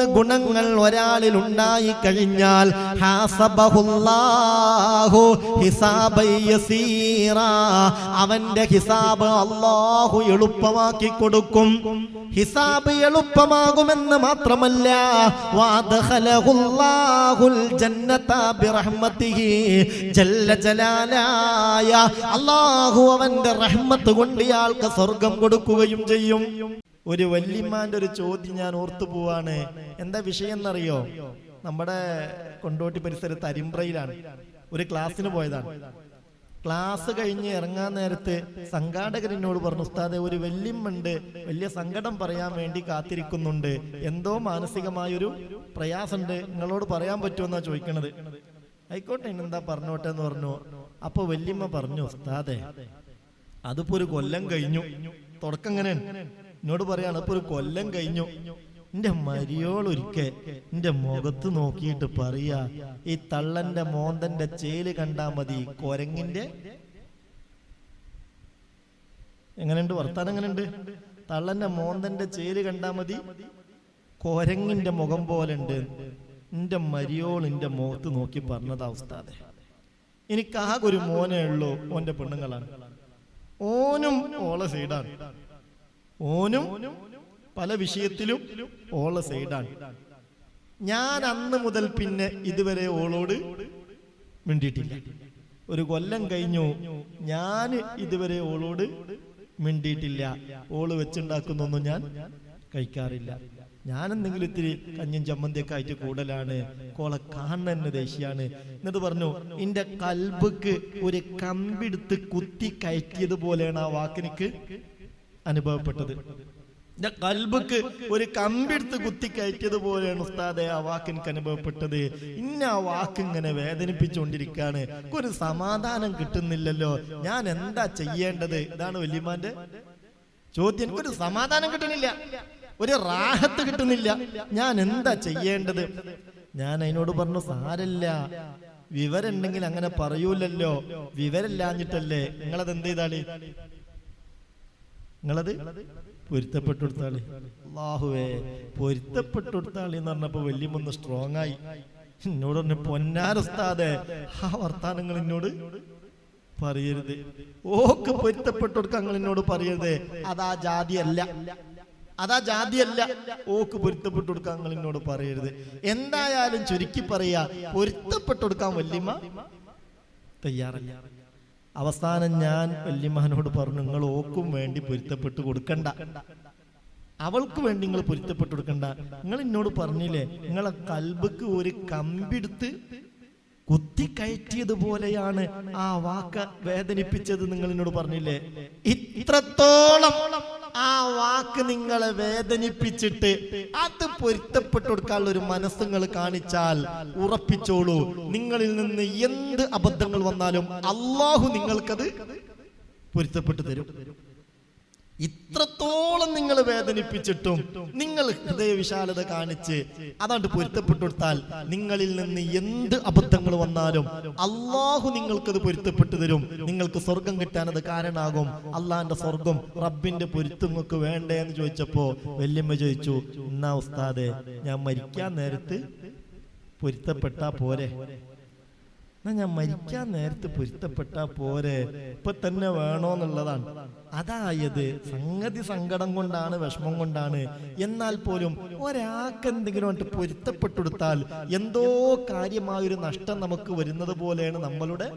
മൂന്ന് ഗുണങ്ങൾ ഒരാളിൽ ഉണ്ടായി കഴിഞ്ഞാൽ. അവന്റെ ഹിസാബ് അള്ളാഹു എളുപ്പമാക്കി കൊടുക്കും. ഹിസാബ് എളുപ്പമാകുമെന്ന് മാത്രമല്ല അള്ളാഹു അവന്റെ റഹ്മത്ത് കൊണ്ട് ഇയാൾക്ക് സ്വർഗം കൊടുക്കുകയും ചെയ്യും. ഒരു വല്യമ്മാന്റെ ഒരു ചോദ്യം ഞാൻ ഓർത്തു പോവാണ്. എന്താ വിഷയം എന്നറിയോ നമ്മുടെ കൊണ്ടോട്ടി പരിസരത്ത് അരിമ്പ്രയിലാണ്. ഒരു ക്ലാസ്സിന് പോയതാണ്. ക്ലാസ് കഴിഞ്ഞ് ഇറങ്ങാൻ നേരത്ത് സംഘാടകർ എന്നോട് പറഞ്ഞു ഉസ്താദെ ഒരു വല്യമ്മുണ്ട് വലിയ സങ്കടം പറയാൻ വേണ്ടി കാത്തിരിക്കുന്നുണ്ട്. എന്തോ മാനസികമായൊരു പ്രയാസമുണ്ട് നിങ്ങളോട് പറയാൻ പറ്റുമെന്നാ ചോദിക്കണത്. ആയിക്കോട്ടെ എന്താ പറഞ്ഞോട്ടെ എന്ന് പറഞ്ഞു. അപ്പൊ വല്യമ്മ പറഞ്ഞു ഉസ്താദെ അതിപ്പോ ഒരു കൊല്ലം കഴിഞ്ഞു. തുടക്കം എങ്ങനെയാണ്? എന്നോട് പറയാണ് ഇപ്പൊ ഒരു കൊല്ലം കഴിഞ്ഞു. എന്റെ മരിയോളൊരിക്കൽ എന്റെ മുഖത്ത് നോക്കിയിട്ട് പറയാ ഈ തള്ളന്റെ മോന്തന്റെ ചേൽ കണ്ടാ മതി കൊരങ്ങിന്റെ. എങ്ങനെയുണ്ട്? വർത്താനം എങ്ങനെയുണ്ട്? തള്ളന്റെ മോന്തന്റെ ചേൽ കണ്ടാ മതി കൊരങ്ങിന്റെ മുഖം പോലെ ഉണ്ട് എന്റെ മരിയോൾ എന്റെ മുഖത്ത് നോക്കി പറഞ്ഞതാ ഉസ്താദെ. എനിക്ക് ഒരു മോനേ ഉള്ളൂ ഓന്റെ പെണ്ണുങ്ങളാണ്. ഓനും ഓളെ സൈഡാണ്. ഓനും പല വിഷയത്തിലും ഓളെ സൈഡാണ് ഞാൻ അന്ന് മുതൽ പിന്നെ ഇതുവരെ ഓളോട് മിണ്ടിയിട്ടില്ല. ഒരു കൊല്ലം കഴിഞ്ഞു ഞാൻ ഇതുവരെ ഓളോട് മിണ്ടിയിട്ടില്ല. ഓൾ വെച്ചുണ്ടാക്കുന്നൊന്നും ഞാൻ കഴിക്കാറില്ല. ഞാൻ എന്തെങ്കിലും ഇത്തിരി കഞ്ഞും ചമ്മന്തിയൊക്കെ ആയിട്ട് കൂടലാണ്. കോളെ കാണുന്ന ദേശിയാണ് എന്നിട്ട് പറഞ്ഞു എന്റെ കൽബക്ക് ഒരു കമ്പിടുത്ത് കുത്തി കയറ്റിയത് പോലെയാണ് ആ വാക്കിനിക്ക് അനുഭവപ്പെട്ടത്. എന്റെ കൽബക്ക് ഒരു കമ്പിടുത്ത് കുത്തി കയറ്റിയത് ഉസ്താദെ ആ വാക്ക് അനുഭവപ്പെട്ടത്. ഇന്ന ആ വാക്ക് ഇങ്ങനെ വേദനിപ്പിച്ചുകൊണ്ടിരിക്കുകയാണ്. ഒരു സമാധാനം കിട്ടുന്നില്ലല്ലോ. ഞാൻ എന്താ ചെയ്യേണ്ടത്? ഇതാണ് വല്യമാന്റെ ചോദ്യം. എനിക്കൊരു സമാധാനം കിട്ടുന്നില്ല. ഒരു റാഹത്ത് കിട്ടുന്നില്ല. ഞാൻ എന്താ ചെയ്യേണ്ടത്? ഞാൻ അതിനോട് പറഞ്ഞു സാരല്ല. വിവരമുണ്ടെങ്കിൽ അങ്ങനെ പറയൂലല്ലോ. വിവരമില്ലാഞ്ഞിട്ടല്ലേ. നിങ്ങളത് എന്ത് ചെയ്താളി നിങ്ങളത് പൊരുത്തപ്പെട്ടെടുത്താളി. അള്ളാഹുവേ പൊരുത്തപ്പെട്ടെടുത്താളി എന്ന് പറഞ്ഞപ്പോ വല്യമ്മൊന്ന് സ്ട്രോങ് ആയി. എന്നോട് പറഞ്ഞു പൊന്നാരസ്താതെ ആ വർത്താനങ്ങൾ എന്നോട് പറയരുത്. ഓക്ക് പൊരുത്തപ്പെട്ടവർക്ക് നിങ്ങൾ എന്നോട് പറയരുത്. അതാ ജാതിയല്ല. അതാ ജാതിയല്ല. ഓക്ക് പൊരുത്തപ്പെട്ടു കൊടുക്കാൻ നിങ്ങൾ എന്നോട് പറയരുത്. എന്തായാലും ചുരുക്കി പറയാ പൊരുത്തപ്പെട്ടു കൊടുക്കാൻ വല്യമ്മ തയ്യാറല്ല. അവസാനം ഞാൻ വല്യമ്മനോട് പറഞ്ഞു നിങ്ങൾ ഓക്കും വേണ്ടി പൊരുത്തപ്പെട്ട് കൊടുക്കണ്ട. അവൾക്ക് വേണ്ടി നിങ്ങൾ പൊരുത്തപ്പെട്ട് കൊടുക്കണ്ട. നിങ്ങൾ എന്നോട് പറഞ്ഞില്ലേ നിങ്ങളെ കൽബക്ക് ഒരു കമ്പിടുത്ത് കുത്തിക്കയറ്റിയതുപോലെയാണ് ആ വാക്ക് വേദനിപ്പിച്ചത് നിങ്ങൾ എന്നോട് പറഞ്ഞില്ലേ? ഇത്രത്തോളം ആ വാക്ക് നിങ്ങളെ വേദനിപ്പിച്ചിട്ട് അത് പൊരുത്തപ്പെട്ടു കൊടുക്കാനുള്ള ഒരു മനസ്സ് നിങ്ങൾ കാണിച്ചാൽ ഉറപ്പിച്ചോളൂ. നിങ്ങളിൽ നിന്ന് എന്ത് അബദ്ധങ്ങൾ വന്നാലും അള്ളാഹു നിങ്ങൾക്കത് പൊരുത്തപ്പെട്ടു തരും. ഇത്രത്തോളം നിങ്ങൾ വേദനിപ്പിച്ചിട്ടും നിങ്ങൾ ഹൃദയവിശാലത കാണിച്ച് അതാണ്ട് പൊരുത്തപ്പെട്ടു കൊടുത്താൽ നിങ്ങളിൽ നിന്ന് എന്ത് അബദ്ധങ്ങൾ വന്നാലും അള്ളാഹു നിങ്ങൾക്കത് പൊരുത്തപ്പെട്ടു തരും. നിങ്ങൾക്ക് സ്വർഗം കിട്ടാൻ അത് കാരണമാകും അള്ളാന്റെ സ്വർഗം റബ്ബിന്റെ പൊരുത്തങ്ങൾക്ക് വേണ്ടേ എന്ന് ചോദിച്ചപ്പോ വല്യമ്മ ചോദിച്ചു എന്നാ ഉസ്താദെ ഞാൻ മരിക്കാൻ നേരത്ത് പൊരുത്തപ്പെട്ടാ പോരെ. എന്നാ ഞാൻ മരിക്കാൻ നേരത്ത് പൊരുത്തപ്പെട്ടാ പോരെ. ഇപ്പൊ തന്നെ വേണോന്നുള്ളതാണ്. അതായത് സംഗതി സങ്കടം കൊണ്ടാണ് വിഷമം കൊണ്ടാണ്. എന്നാൽ പോലും ഒരാൾക്ക് എന്തെങ്കിലും ആയിട്ട് പൊരുത്തപ്പെട്ടെടുത്താൽ എന്തോ കാര്യമായൊരു നഷ്ടം നമുക്ക് വരുന്നത് പോലെയാണ് നമ്മളുടെ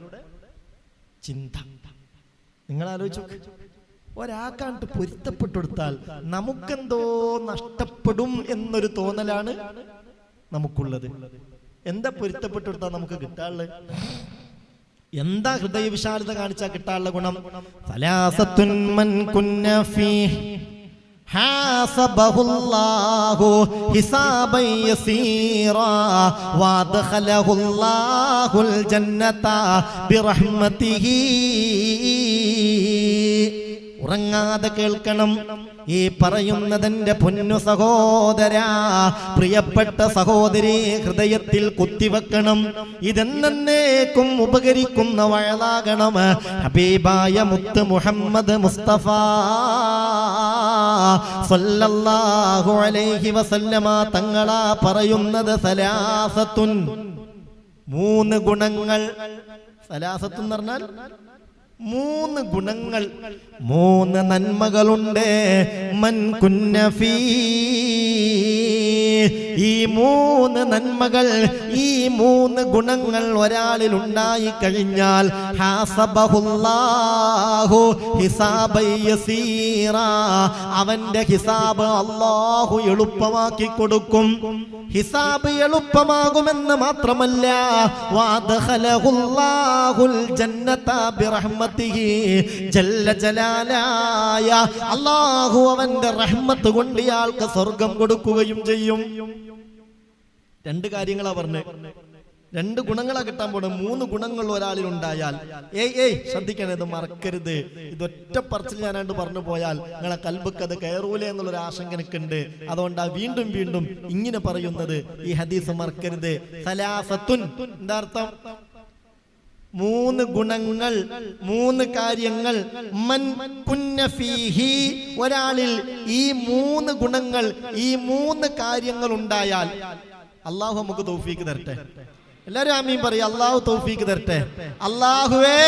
ചിന്ത. നിങ്ങൾ ആലോചിച്ചു ഒരാൾക്കാണ്ട് പൊരുത്തപ്പെട്ടെടുത്താൽ നമുക്കെന്തോ നഷ്ടപ്പെടും എന്നൊരു തോന്നലാണ് നമുക്കുള്ളത്. എന്താ പൊരുത്തപ്പെട്ടെടുത്താൽ നമുക്ക് കിട്ടാനുള്ളത് എന്താ ഹൃദയ വിശാലത കാണിച്ചാൽ കിട്ടാനുള്ള ഗുണം ഫലാസത്തുൻ മൻ കുന്ന ഫീഹ് حاسبه الله حسابا يسيرا وادخله الله الجنة برحمته ഉറങ്ങാതെ കേൾക്കണം. ഈ പറയുന്നതെന്റെ പൊന്നു സഹോദര പ്രിയപ്പെട്ട സഹോദരി ഹൃദയത്തിൽ കുത്തിവെക്കണം. ഇതെന്നേക്കും ഉപകരിക്കുന്ന വയലാകണം. ഹബീബായ മുത്ത് മുഹമ്മദ് മുസ്തഫ അലൈഹി വസല്ലമ തങ്ങളാ പറയുന്നത് സലാസത്തുൻ. മൂന്ന് ഗുണങ്ങൾ. സലാസത്തുൻ പറഞ്ഞാൽ മൂന്ന് ഗുണങ്ങൾ. മൂന്ന് നന്മകളുണ്ട്. മൻകുന്നഫീ ഈ മൂന്ന് നന്മകൾ ഈ മൂന്ന് ഗുണങ്ങൾ ഒരാളിൽ ഉണ്ടായി കഴിഞ്ഞാൽ അവന്റെ ഹിസാബ് അള്ളാഹു എളുപ്പമാക്കി കൊടുക്കും. ഹിസാബ് എളുപ്പമാകുമെന്ന് മാത്രമല്ല ജന്നത ബിറഹ്മതിഹി ജല്ല ജലാലായ. അല്ലാഹു അവന്റെ റഹ്മത്ത് കൊണ്ട് ഇയാൾക്ക് സ്വർഗം കൊടുക്കുകയും ചെയ്യും. രണ്ട് കാര്യങ്ങളാ പറഞ്ഞു. രണ്ട് ഗുണങ്ങളാ കിട്ടാൻ പോണ. മൂന്ന് ഗുണങ്ങൾ ഒരാളിൽ ഉണ്ടായാൽ. ഏയ് ഏയ് ശ്രദ്ധിക്കണേ ഇത് മറക്കരുത്. ഇതൊറ്റ പറച്ചിൽ ഞാനാണ്ട് പറഞ്ഞു പോയാൽ നിങ്ങളെ കൽബക്ക് അത് കയറൂലേ എന്നുള്ളൊരു ആശങ്ക എനിക്കുണ്ട്. അതുകൊണ്ടാ വീണ്ടും വീണ്ടും ഇങ്ങനെ പറയുന്നത്. ഈ ഹദീസ് മറക്കരുത്. സലാസത്തുൻ. എന്താ അർത്ഥം? മൂന്ന് ഗുണങ്ങൾ മൂന്ന് കാര്യങ്ങൾ. മൻ കുന്ന ഫീഹി ഒരാളിൽ ഈ മൂന്ന് ഗുണങ്ങൾ ഈ മൂന്ന് കാര്യങ്ങൾ ഉണ്ടായാൽ അള്ളാഹു നമുക്ക് തൗഫീക്ക് തരട്ടെ. എല്ലാരും ആമീൻ പറയും അള്ളാഹു തൗഫീക്ക് തരട്ടെ. അള്ളാഹുവേ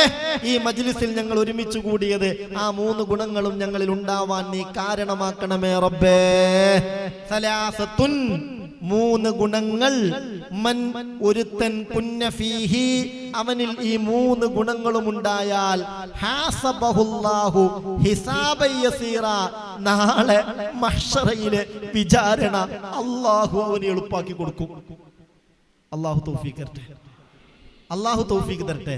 ഈ മജ്ലിസിൽ ഞങ്ങൾ ഒരുമിച്ച് കൂടിയത് ആ മൂന്ന് ഗുണങ്ങളും ഞങ്ങളിൽ ഉണ്ടാവാൻ നീ കാരണമാക്കണമേ റബ്ബേ. സലാസത്തുൻ മൂന്ന് ഗുണങ്ങൾ. മൻ ഒരുത്തൻ പുന്നഫീഹി അവനിൽ ഈ മൂന്ന് ഗുണങ്ങളും ഉണ്ടായാൽ. നാളെ മഹ്ശറയിലെ വിചാരണ അള്ളാഹു അവന് എളുപ്പാക്കി കൊടുക്കും. അള്ളാഹു തൗഫീഖ് തരട്ടെ. അള്ളാഹു തൗഫീഖ് തരട്ടെ.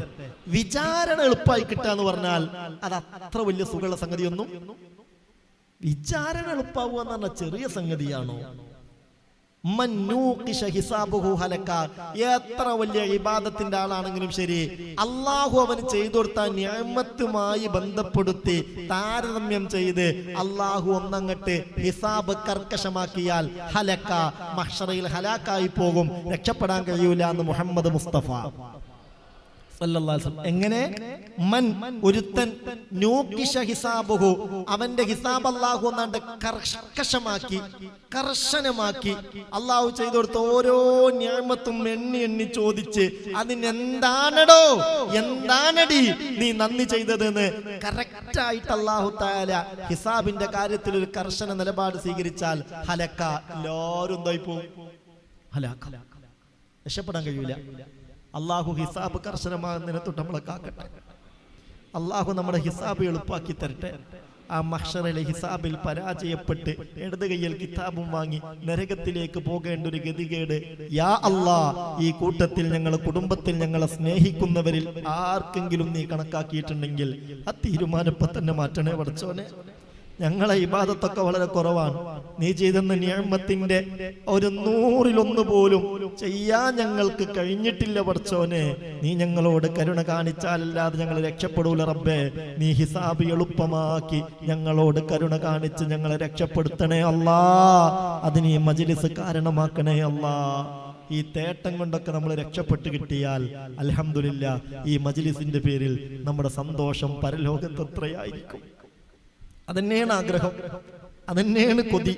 വിചാരണ എളുപ്പമായി കിട്ടാന്ന് പറഞ്ഞാൽ അത് അത്ര വലിയ സുഖമുള്ള സംഗതിയൊന്നും വിചാരണ എളുപ്പാവുക എന്ന് പറഞ്ഞാൽ ചെറിയ സംഗതിയാണോ മൻ നൂഖിഷ ഹിസാബുഹു ഹലക. എത്ര വലിയ ഇബാദത്തിന്റെ ആളാണെങ്കിലും ശരി. അള്ളാഹു അവന് ചെയ്തു കൊടുത്ത ഞാമത്തുമായി ബന്ധപ്പെടുത്തി താരതമ്യം ചെയ്ത് അള്ളാഹു ഒന്നങ്ങട്ട് ഹിസാബ് കർക്കശമാക്കിയാൽ ഹലക്ക മഹ്ഷറയിൽ ഹലാക്കായി പോകും. രക്ഷപ്പെടാൻ കഴിയൂല എന്ന് മുഹമ്മദ് മുസ്തഫ. എങ്ങനെ? മൻ ഒരുത്തൻ ഹിസാബുഹു അവന്റെ ഹിസാബ് അള്ളാഹു എന്നാണ്ട് കർക്കശമാക്കി കർശനമാക്കി അള്ളാഹു ചെയ്തു കൊടുത്ത ഓരോ ഞാമത്തും എണ്ണി എണ്ണി ചോദിച്ച് അതിനെന്താണടോ എന്താണടി നീ നന്ദി ചെയ്തതെന്ന് കറക്റ്റ് ആയിട്ട് അള്ളാഹു താല ഹിസാബിന്റെ കാര്യത്തിൽ ഒരു കർശന നിലപാട് സ്വീകരിച്ചാൽ ഹലക്ക എല്ലാവരും എന്തായി പോകും ഹലാക്ക. രക്ഷപ്പെടാൻ കഴിയൂല. അള്ളാഹു ഹിസാബ് കർശനമാകുന്നതിനെ തൊട്ട് നമ്മളെ കാക്കട്ടെ. അള്ളാഹു നമ്മുടെ ഹിസാബ് എളുപ്പാക്കി തരട്ടെ. ആ മഹ്ഷറിലെ ഹിസാബിൽ പരാജയപ്പെട്ട് ഇടത് കയ്യിൽ കിതാബും വാങ്ങി നരകത്തിലേക്ക് പോകേണ്ട ഒരു ഗതികേട്. യാ അല്ലാ ഈ കൂട്ടത്തിൽ ഞങ്ങൾ കുടുംബത്തിൽ ഞങ്ങളെ സ്നേഹിക്കുന്നവരിൽ ആർക്കെങ്കിലും നീ കണക്കാക്കിയിട്ടുണ്ടെങ്കിൽ ആ തീരുമാനപ്പം തന്നെ മാറ്റണേ പഠിച്ചോനെ ഞങ്ങളെ ഇബാദത്തൊക്കെ വളരെ കുറവാണ്. നീ ചെയ്തെന്ന നിയമത്തിന്റെ ഒരു നൂറിലൊന്ന് പോലും ചെയ്യാൻ ഞങ്ങൾക്ക് കഴിഞ്ഞിട്ടില്ല പഠിച്ചോനെ നീ ഞങ്ങളോട് കരുണ കാണിച്ചാലല്ലാതെ ഞങ്ങൾ രക്ഷപ്പെടൂല റബ്ബേ. നീ ഹിസാബ് എളുപ്പമാക്കി ഞങ്ങളോട് കരുണ കാണിച്ച് ഞങ്ങളെ രക്ഷപ്പെടുത്തണേ അല്ലാ. അതിന് ഈ മജിലിസ് കാരണമാക്കണേ അല്ലാ. ഈ തേട്ടം കൊണ്ടൊക്കെ നമ്മൾ രക്ഷപ്പെട്ട് കിട്ടിയാൽ അലഹമില്ല ഈ മജിലിസിന്റെ പേരിൽ നമ്മുടെ സന്തോഷം പരലോകത്ത് എത്രയായിരിക്കും. അതന്നെയാണ് ആഗ്രഹം. അതന്നെയാണ് കൊതി.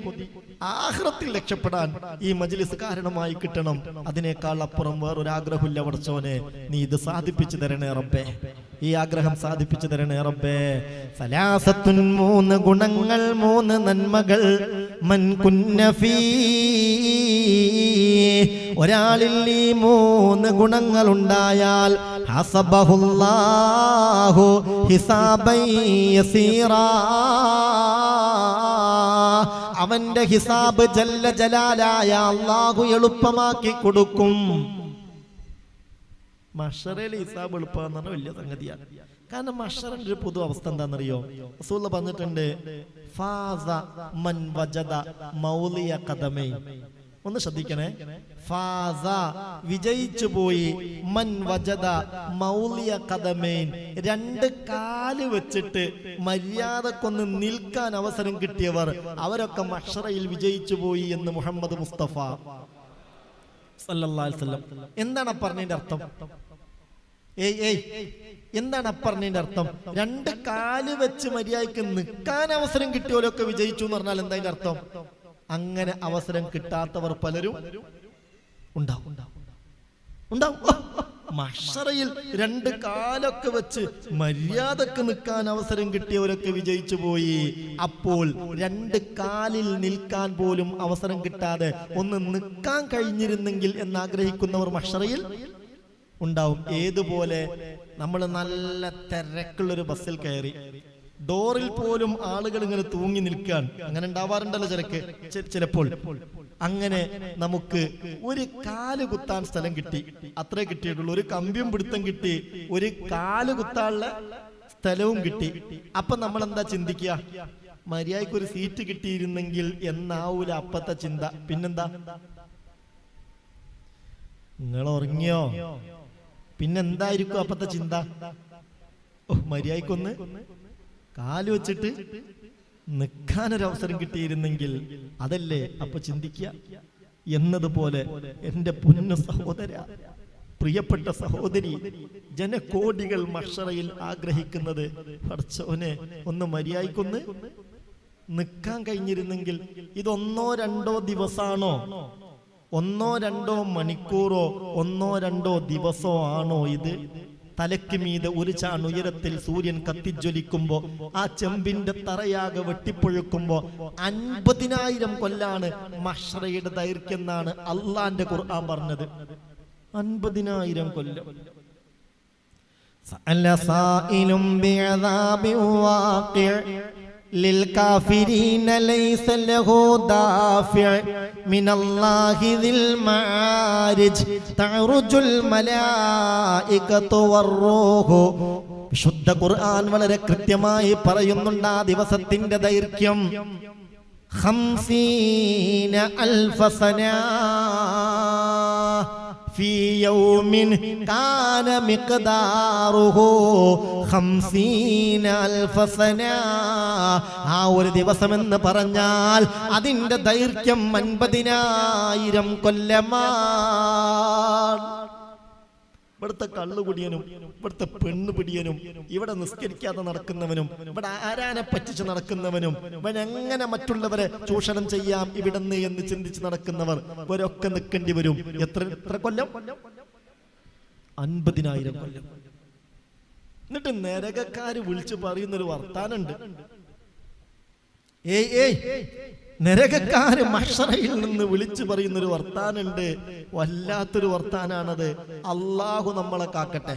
ആഹ്റത്തിൽ രക്ഷപ്പെടാൻ ഈ മജ്ലിസ് കാരണമായി കിട്ടണം. അതിനേക്കാൾ അപ്പുറം വേറൊരു ആഗ്രഹമില്ല വടച്ചോനെ നീ ഇത് സാധിപ്പിച്ചു തരണേ റബ്ബേ. ഈ ആഗ്രഹം സാധിപ്പിച്ചു തരണേ റബ്ബേ. സലാസത്തുൻ മൂന്ന് ഗുണങ്ങൾ മൂന്ന് നന്മകൾ. ഒരാളിൽ ഈ മൂന്ന് ഗുണങ്ങൾ ഉണ്ടായാൽ ഹസബഹുല്ലാഹു ഹിസാബൈ അവന്റെ ഹിസാബ് ജല്ല ജലാലായ അള്ളാഹു എളുപ്പമാക്കി കൊടുക്കും. മഷറയിലെ ഹിസാബ് എളുപ്പമെന്ന് പറഞ്ഞാൽ വലിയ സംഗതിയാണ്. കാരണം മഷറിന്റെ ഒരു പൊതു അവസ്ഥ എന്താണെന്നറിയോ? റസൂൽ പറഞ്ഞിട്ടുണ്ട് ഫാസ മൻ വജദ മൗലിയ കദമൈ ഒന്ന് ശ്രദ്ധിക്കണേ. ഫാസ വിജയിച്ചു പോയി. മൻ വജദ മൗലിയ കഥമേൻ രണ്ട് കാൽ വെച്ചിട്ട് മര്യാദക്കൊന്ന് നിൽക്കാൻ അവസരം കിട്ടിയവർ അവരൊക്കെ മഷറയിൽ വിജയിച്ചു പോയി എന്ന് മുഹമ്മദ് മുസ്തഫ. എന്താണ് പറഞ്ഞതിന്റെ അർത്ഥം? ഏയ് ഏയ് എന്താണ് അപ്പറഞ്ഞതിന്റെ അർത്ഥം? രണ്ട് കാൽ വെച്ച് മര്യാദയ്ക്ക് നിൽക്കാൻ അവസരം കിട്ടിയവരൊക്കെ വിജയിച്ചു എന്ന് പറഞ്ഞാൽ എന്താ അർത്ഥം? അങ്ങനെ അവസരം കിട്ടാത്തവർ പലരും ഉണ്ടാവും. ഉണ്ടാവും. മഷറയിൽ രണ്ട് കാലൊക്കെ വെച്ച് മര്യാദയ്ക്ക് നിൽക്കാൻ അവസരം കിട്ടിയവരൊക്കെ വിജയിച്ചു പോയി. അപ്പോൾ രണ്ട് കാലിൽ നിൽക്കാൻ പോലും അവസരം കിട്ടാതെ ഒന്ന് നിൽക്കാൻ കഴിഞ്ഞിരുന്നെങ്കിൽ എന്ന് ആഗ്രഹിക്കുന്നവർ മഷറയിൽ ഉണ്ടാവും. ഏതുപോലെ? നമ്മൾ നല്ല തിരക്കുള്ളൊരു ബസ്സിൽ കയറി. ഡോറിൽ പോലും ആളുകൾ ഇങ്ങനെ തൂങ്ങി നിൽക്കാൻ അങ്ങനെ ഉണ്ടാവാറുണ്ടല്ലോ ചിലക്ക്. ചിലപ്പോൾ. അങ്ങനെ നമുക്ക് ഒരു കാൽ കുത്താൻ സ്ഥലം കിട്ടി. അത്രേ കിട്ടിയിട്ടുള്ളൂ. ഒരു കമ്പിയും പിടുത്തം കിട്ടി. ഒരു കാൽ കുത്താനുള്ള സ്ഥലവും കിട്ടി. അപ്പൊ നമ്മൾ എന്താ ചിന്തിക്കുക? മര്യാദയ്ക്ക് ഒരു സീറ്റ് കിട്ടിയിരുന്നെങ്കിൽ എന്നാവൂല അപ്പത്തെ ചിന്ത. പിന്നെന്താ? നിങ്ങൾ ഉറങ്ങിയോ പിന്നെന്തായിരിക്കും അപ്പത്തെ ചിന്ത? ഓ മര്യാദക്കൊന്ന് കാൽ വെച്ചിട്ട് നിൽക്കാനൊരവസരം കിട്ടിയിരുന്നെങ്കിൽ അതല്ലേ അപ്പൊ ചിന്തിക്കുക? എന്നതുപോലെ എന്റെ പൊന്നു സഹോദര പ്രിയപ്പെട്ട സഹോദരി ജനകോടികൾ മഷറയിൽ ആഗ്രഹിക്കുന്നത്. പഠിച്ചവനെ ഒന്ന് മര്യാദക്കൊന്ന് നിൽക്കാൻ കഴിഞ്ഞിരുന്നെങ്കിൽ ഇതൊന്നോ രണ്ടോ ദിവസാണോ? ഒന്നോ രണ്ടോ മണിക്കൂറോ? ഒന്നോ രണ്ടോ ദിവസോ ആണോ ഇത്? തലയ്ക്ക് മീത് ഒരു ചാണുയരത്തിൽ സൂര്യൻ കത്തിജ്വലിക്കുമ്പോ ആ ചെമ്പിന്റെ തറയാകെ വെട്ടിപ്പൊഴുക്കുമ്പോ അൻപതിനായിരം കൊല്ലാണ് മഷ്രയുടെ ദൈർഘ്യം എന്നാണ് അള്ളാന്റെ ഖുർആൻ പറഞ്ഞത്. അൻപതിനായിരം കൊല്ലം. സഅല സായിലും ബിഅദാബി വാഖിഅ للكافرين ليس له دافع من الله ذي المعارج تعرج الملائكة والروح വിശുദ്ധ ഖുർആൻ വളരെ കൃത്യമായി പറയുന്നുണ്ട് ആ ദിവസത്തിന്റെ ദൈർഘ്യം خمسين ألف سنة في يوم كان مقداره خمسين ألف سنة ആ ഒരു ദിവസം എന്ന് പറഞ്ഞാൽ അതിന്റെ ദൈർഘ്യം അൻപതിനായിരം കൊല്ലമാണ് ഇവിടുത്തെ കള്ളുകുടിയനും ഇവിടുത്തെ പെണ്ണ് പിടിയനും ഇവിടെ നിസ്കരിക്കാതെ നടക്കുന്നവനും ഇവിടെ ആരാനെ പറ്റിച്ച് നടക്കുന്നവനും ഇവൻ എങ്ങനെ മറ്റുള്ളവരെ ചൂഷണം ചെയ്യാം ഇവിടുന്ന് എന്ന് ചിന്തിച്ച് നടക്കുന്നവർ ഇവരൊക്കെ നിൽക്കേണ്ടി വരും. എത്ര എത്ര കൊല്ലം? അൻപതിനായിരം കൊല്ലം. എന്നിട്ട് നരകക്കാര് വിളിച്ചു പറയുന്നൊരു വർത്താനുണ്ട് ഏയ് ഏയ് നരകക്കാര് മഷറയിൽ നിന്ന് വിളിച്ചു പറയുന്നൊരു വർത്താനുണ്ട് വല്ലാത്തൊരു വർത്താനാണത്. അള്ളാഹു നമ്മളെ കാക്കട്ടെ.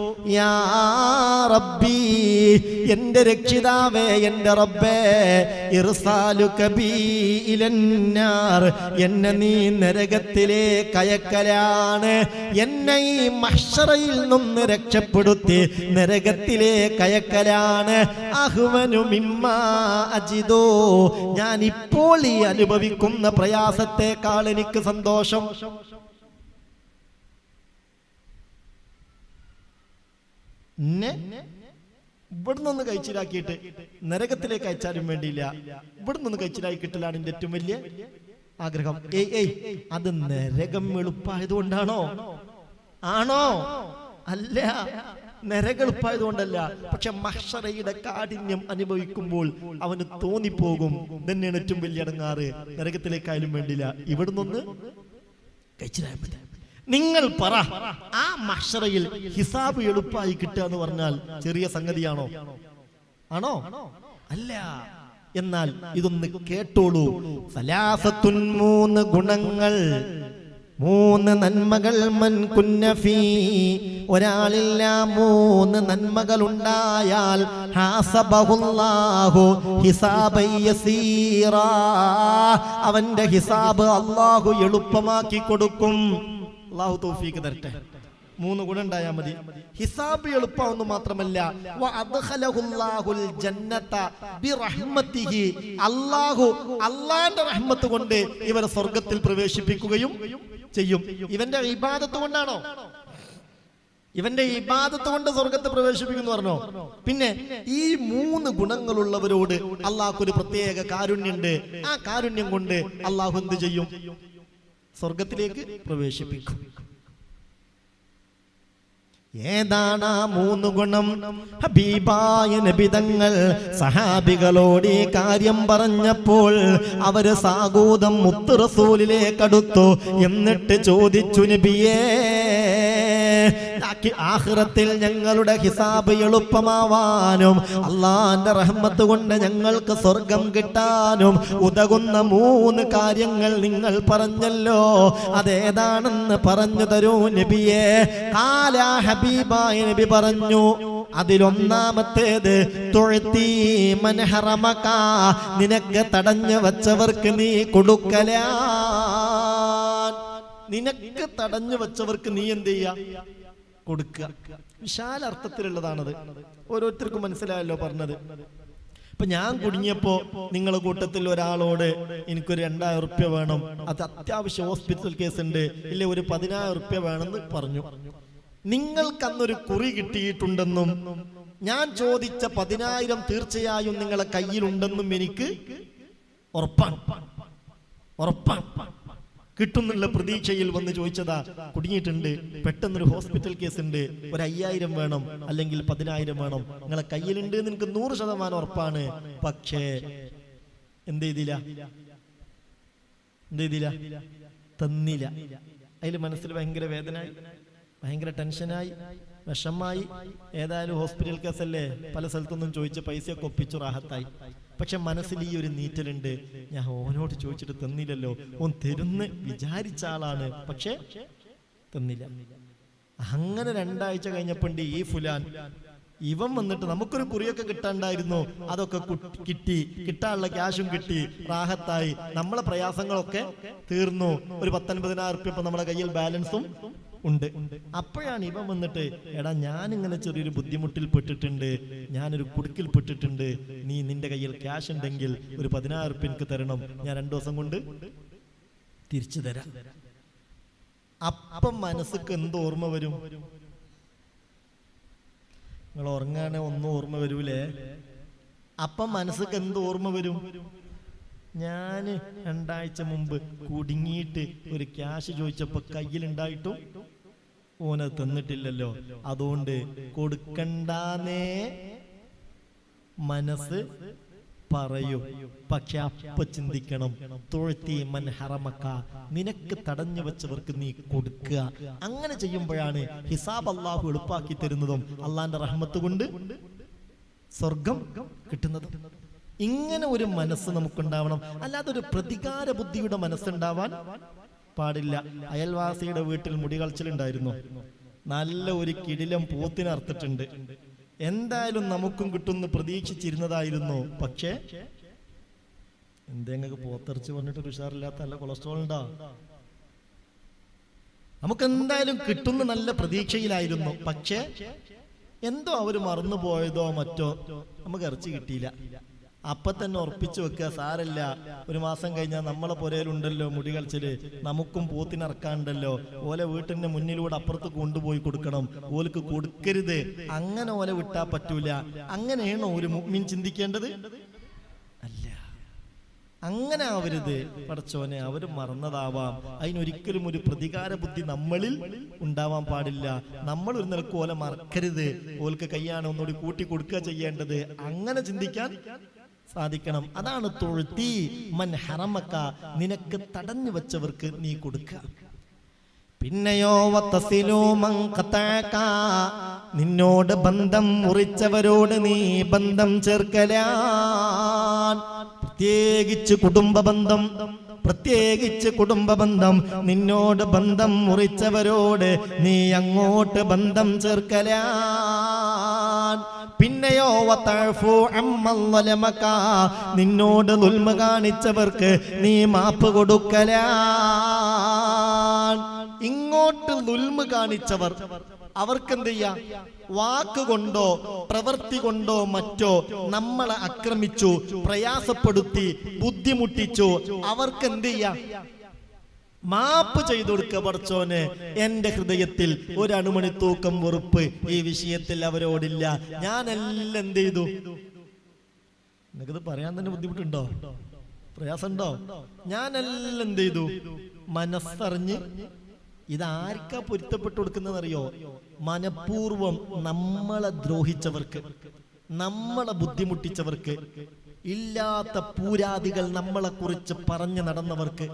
യാ റബ്ബി എന്റെ രക്ഷിതാവേ എന്റെ റബ്ബേ ഇർസാലു കബീ ഇലന്നാർ എന്നെ നീ നരകത്തിലേ കയക്കലാണ്. എന്നെ ഈ മഷറയിൽ നിന്ന് രക്ഷപ്പെടുത്തി നരകത്തിലെ കയക്കലാണ്. അഹ്വനു മിമ്മാ അജിതോ ഞാൻ ഇപ്പോൾ ഈ അനുഭവിക്കുന്ന പ്രയാസത്തെക്കാൾ എനിക്ക് സന്തോഷം. ഇവിടുന്ന് ഒന്ന് കഴിച്ചിലാക്കിയിട്ട് നരകത്തിലേക്ക് അയച്ചാലും വേണ്ടിയില്ല. ഇവിടുന്ന് ഒന്ന് കഴിച്ചിലായി കിട്ടലാണ് എന്റെ ഏറ്റവും വലിയ ആഗ്രഹം. ഏയ് ഏയ് അത് നരകം എളുപ്പമായത് കൊണ്ടാണോ ആണോ? അല്ല നരകെളുപ്പായത് കൊണ്ടല്ല പക്ഷെ മഷറയുടെ കാഠിന്യം അനുഭവിക്കുമ്പോൾ അവന് തോന്നിപ്പോകും. തന്നെയാണ് ഏറ്റവും വലിയ അടങ്ങാറ്. നരകത്തിലേക്കായാലും വേണ്ടില്ല ഇവിടുന്നൊന്ന് കഴിച്ചിലായ പറ്റും നിങ്ങൾ പറ. ആ മഷറയിൽ ഹിസാബ് എളുപ്പമായി കിട്ടുക എന്ന് പറഞ്ഞാൽ ചെറിയ സംഗതിയാണോ? ആണോ? അല്ല. എന്നാൽ ഇതൊന്ന് കേട്ടോളൂ. സലാസത്തുൻ മൂന്ന് ഗുണങ്ങൾ മൂന്ന് നന്മകൾ മൻ കുന്നഫീ ഒരാളില്ല മൂന്ന് നന്മകൾ ഉണ്ടായാൽ. അവന്റെ ഹിസാബ് അള്ളാഹു എളുപ്പമാക്കി കൊടുക്കും. അള്ളാഹു തൗഫീക്ക് തരട്ടെ. മൂന്ന് ഗുണം ഉണ്ടായാൽ മതി. ഹിസാബ് എളുപ്പമൊന്നും മാത്രമല്ല അല്ലാഹു അള്ളാന്റെ റഹ്മത്ത് കൊണ്ട് ഇവരെ സ്വർഗത്തിൽ പ്രവേശിപ്പിക്കുകയും ചെയ്യും. ഇവന്റെ ഇബാദത്ത് കൊണ്ടാണോ? ഇവന്റെ ഇബാദത്ത് കൊണ്ട് സ്വർഗത്ത് പ്രവേശിപ്പിക്കുന്നു പറഞ്ഞോ? പിന്നെ ഈ മൂന്ന് ഗുണങ്ങളുള്ളവരോട് അള്ളാഹു ഒരു പ്രത്യേക കാരുണ്യുണ്ട് ആ കാരുണ്യം കൊണ്ട് അള്ളാഹു എന്ത് ചെയ്യും? സ്വർഗത്തിലേക്ക് പ്രവേശിപ്പിക്കും. ഏതാണ് ആ മൂന്ന് ഗുണം? ഹബീബായ നബിതങ്ങൾ സഹാബികളോട് ഈ കാര്യം പറഞ്ഞപ്പോൾ അവർ സാഗൂതം മുത്തുറസൂലിലേക്കടുത്തു എന്നിട്ട് ചോദിച്ചു നബിയേ ആക്കി ആഖിറത്തിൽ ഞങ്ങളുടെ ഹിസാബ് എളുപ്പമാവാനും അള്ളാന്റെ റഹ്മത്ത് കൊണ്ട് ഞങ്ങൾക്ക് സ്വർഗം കിട്ടാനും ഉതകുന്ന മൂന്ന് കാര്യങ്ങൾ നിങ്ങൾ പറഞ്ഞല്ലോ. അതേതാണെന്ന് പറഞ്ഞു തരൂ നബിയെ. ഹബീബായ നബി പറഞ്ഞു അതിലൊന്നാമത്തേത് തൊഴുത്തി മനഹറമക്കാ നിനക്ക് തടഞ്ഞു വച്ചവർക്ക് നീ കൊടുക്കലാ നിനക്ക് തടഞ്ഞു വച്ചവർക്ക് നീ എന്ത് ചെയ്യാ? കൊടുക്കുക. വിശാല അർത്ഥത്തിലുള്ളതാണത്. ഓരോരുത്തർക്കും മനസ്സിലായല്ലോ പറഞ്ഞത്. ഇപ്പൊ ഞാൻ കുടുങ്ങിയപ്പോ നിങ്ങളെ കൂട്ടത്തിൽ ഒരാളോട് എനിക്കൊരു രണ്ടായിരം റുപ്യ വേണം. അത് അത്യാവശ്യം ഹോസ്പിറ്റൽ കേസ് ഉണ്ട് ഇല്ലേ ഒരു പതിനായിരം റുപ്യ വേണമെന്ന് പറഞ്ഞു. നിങ്ങൾക്കന്നൊരു കുറി കിട്ടിയിട്ടുണ്ടെന്നും ഞാൻ ചോദിച്ച പതിനായിരം തീർച്ചയായും നിങ്ങളെ കയ്യിലുണ്ടെന്നും എനിക്ക് ഉറപ്പാണ്. ഉറപ്പാണ്. കിട്ടുന്നുള്ള പ്രതീക്ഷയിൽ വന്ന് ചോദിച്ചതാ കുടുങ്ങിയിട്ടുണ്ട് പെട്ടെന്നൊരു ഹോസ്പിറ്റൽ കേസ് ഉണ്ട് ഒരു അയ്യായിരം വേണം അല്ലെങ്കിൽ പതിനായിരം വേണം. നിങ്ങളെ കയ്യിലുണ്ട് എന്ന് എനിക്ക് നൂറ് ശതമാനം ഉറപ്പാണ്. പക്ഷേ എന്ത് ചെയ്തില്ല? എന്ത് ചെയ്തില്ല? തന്നില്ല. അതിൽ മനസ്സിൽ ഭയങ്കര വേദന ഭയങ്കര ടെൻഷനായി വിഷമായി. ഏതായാലും ഹോസ്പിറ്റൽ കേസല്ലേ പല സ്ഥലത്തൊന്നും ചോദിച്ച് പൈസയൊക്കെ ഒപ്പിച്ചു റാഹത്തായി. പക്ഷെ മനസ്സിൽ ഈ ഒരു നീറ്റലുണ്ട്. ഞാൻ ഓനോട് ചോദിച്ചിട്ട് തന്നില്ലല്ലോ. ഓൻ തരുന്ന് വിചാരിച്ച ആളാണ്. പക്ഷെ തന്നില്ല. അങ്ങനെ രണ്ടാഴ്ച കഴിഞ്ഞപ്പോണ്ട് ഈ ഫുലാൻ ഇവൻ വന്നിട്ട് നമുക്കൊരു കുറിയൊക്കെ കിട്ടാണ്ടായിരുന്നു. അതൊക്കെ കിട്ടി. കിട്ടാനുള്ള ക്യാഷും കിട്ടി. റാഹത്തായി. നമ്മളെ പ്രയാസങ്ങളൊക്കെ തീർന്നു. ഒരു പത്തൊൻപതിനായിരം റുപ്യ ഇപ്പൊ നമ്മുടെ കയ്യിൽ ബാലൻസും ഉണ്ട്. അപ്പോഴാണ് ഇവൻ വന്നിട്ട് എടാ ഞാൻ ഇങ്ങനെ ചെറിയൊരു ബുദ്ധിമുട്ടിൽ പെട്ടിട്ടുണ്ട്. ഞാനൊരു കുടുക്കിൽ പെട്ടിട്ടുണ്ട്. നീ നിന്റെ കയ്യിൽ ക്യാഷ് ഉണ്ടെങ്കിൽ ഒരു പതിനായിരം പിൻക്ക് എനിക്ക് തരണം. ഞാൻ രണ്ടു ദിവസം കൊണ്ട് തിരിച്ചു തരാം. അപ്പം മനസ്സുക്ക് എന്ത് ഓർമ്മ വരും? നിങ്ങൾ ഉറങ്ങാനെ ഒന്നും ഓർമ്മ വരൂലേ? അപ്പം മനസ്സുക്ക് എന്ത് ഓർമ്മ വരും? ഞാൻ രണ്ടാഴ്ച മുമ്പ് കുടുങ്ങിയിട്ട് ഒരു ക്യാഷ് ചോദിച്ചപ്പോ കയ്യിലുണ്ടായിട്ടും ഓനത് തന്നിട്ടില്ലല്ലോ. അതുകൊണ്ട് കൊടുക്കണ്ടാന്നേ മനസ്സ് പറയൂ. പക്ഷെ അപ്പ ചിന്തിക്കണം. തൊഴുത്തി മൻ ഹറമക്ക നിനക്ക് തടഞ്ഞു വെച്ചവർക്ക് നീ കൊടുക്കുക. അങ്ങനെ ചെയ്യുമ്പോഴാണ് ഹിസാബ് അള്ളാഹു എളുപ്പാക്കി തരുന്നതും അള്ളാന്റെ റഹ്മത്ത് കൊണ്ട് സ്വർഗം കിട്ടുന്നതും. ഇങ്ങനെ ഒരു മനസ്സ് നമുക്കുണ്ടാവണം. അല്ലാതെ ഒരു പ്രതികാര ബുദ്ധിയുടെ മനസ്സുണ്ടാവാൻ പാടില്ല. അയൽവാസിയുടെ വീട്ടിൽ മുടി കളിച്ചിലുണ്ടായിരുന്നു നല്ല ഒരു കിടിലം പൂത്തിനർത്തിട്ടുണ്ട് എന്തായാലും നമുക്കും കിട്ടുമെന്ന് പ്രതീക്ഷിച്ചിരുന്നതായിരുന്നു. പക്ഷേ എന്തെങ്ങൾക്ക് പോത്തെറിച്ച് പറഞ്ഞിട്ട് ഉഷാറില്ലാത്ത നല്ല കൊളസ്ട്രോൾ ഉണ്ടാ നമുക്ക് എന്തായാലും കിട്ടുന്ന നല്ല പ്രതീക്ഷയിലായിരുന്നു. പക്ഷേ എന്തോ അവർ മറന്നു പോയതോ മറ്റോ നമുക്ക് ഇറച്ചി കിട്ടിയില്ല. അപ്പൊ തന്നെ ഉറപ്പിച്ചു വെക്കുക സാരല്ല ഒരു മാസം കഴിഞ്ഞാൽ നമ്മളെ പുരയിലുണ്ടല്ലോ മുടി കളിച്ചിൽ നമുക്കും പോത്തിനിറക്കാണ്ടല്ലോ ഓലെ വീട്ടിന്റെ മുന്നിലൂടെ അപ്പുറത്ത് കൊണ്ടുപോയി കൊടുക്കണം ഓലക്ക് കൊടുക്കരുത്. അങ്ങനെ ഓലെ വിട്ടാ പറ്റൂല. അങ്ങനെയാണോ ഒരു മുഗ്മിൻ ചിന്തിക്കേണ്ടത്? അല്ല. അങ്ങനെ ആവരുത് പടച്ചോനെ. അവർ മറന്നതാവാം. അതിനൊരിക്കലും ഒരു പ്രതികാര ബുദ്ധി നമ്മളിൽ ഉണ്ടാവാൻ പാടില്ല. നമ്മൾ ഒരു നിലയ്ക്ക് ഓല മറക്കരുത്. ഓൽക്ക് കൈയാണ് ഒന്നുകൂടി കൂട്ടി കൊടുക്കുക ചെയ്യേണ്ടത്. അങ്ങനെ ചിന്തിക്കാൻ സാധിക്കണം. അതാണ് തൊഴുത്തി മൻ ഹറമക്ക. നിനക്ക് തടഞ്ഞു വെച്ചവർക്ക് നീ കൊടുക്കുക പിന്നെയോ. നിന്നോട് ബന്ധം മുറിച്ചവരോട് നീ ബന്ധം ചേർക്കലാൻ. പ്രത്യേകിച്ച് കുടുംബ ബന്ധം പ്രത്യേകിച്ച് കുടുംബ ബന്ധം. നിന്നോട് ബന്ധം മുറിച്ചവരോട് നീ അങ്ങോട്ട് ബന്ധം ചേർക്കലാൻ. പിന്നെയോ. നിന്നോട് ദുൽമ കാണിച്ചവർക്ക് നീ മാപ്പ് കൊടുക്കല ഇങ്ങോട്ട് ദുൽമ കാണിച്ചവർ അവർക്ക് എന്ത് ചെയ്യാ വാക്കുകൊണ്ടോ പ്രവൃത്തി കൊണ്ടോ മറ്റോ നമ്മളെ ആക്രമിച്ചു പ്രയാസപ്പെടുത്തി ബുദ്ധിമുട്ടിച്ചു അവർക്ക് എന്ത് ചെയ്യാ മാപ്പ് ചെയ്തു കൊടുക്ക പടച്ചോന്. എന്റെ ഹൃദയത്തിൽ ഒരു അണുമണി തൂക്കം വെറുപ്പ് ഈ വിഷയത്തിൽ അവരോടില്ല. ഞാൻ എല്ലാം എന്ത് ചെയ്തു? നിനക്കിത് പറയാൻ തന്നെ ബുദ്ധിമുട്ടുണ്ടോ? പ്രയാസമുണ്ടോ? ഞാൻ ഞാനെല്ലാം എന്ത് ചെയ്തു? മനസ്സറിഞ്ഞ് ഇതാർക്കാ പൊരുത്തപ്പെട്ടു കൊടുക്കുന്നതെന്നറിയോ? മനഃപൂർവം നമ്മളെ ദ്രോഹിച്ചവർക്ക് നമ്മളെ ബുദ്ധിമുട്ടിച്ചവർക്ക് ഇല്ലാത്ത പൂരാദികൾ നമ്മളെ കുറിച്ച് പറഞ്ഞു നടന്നവർക്ക്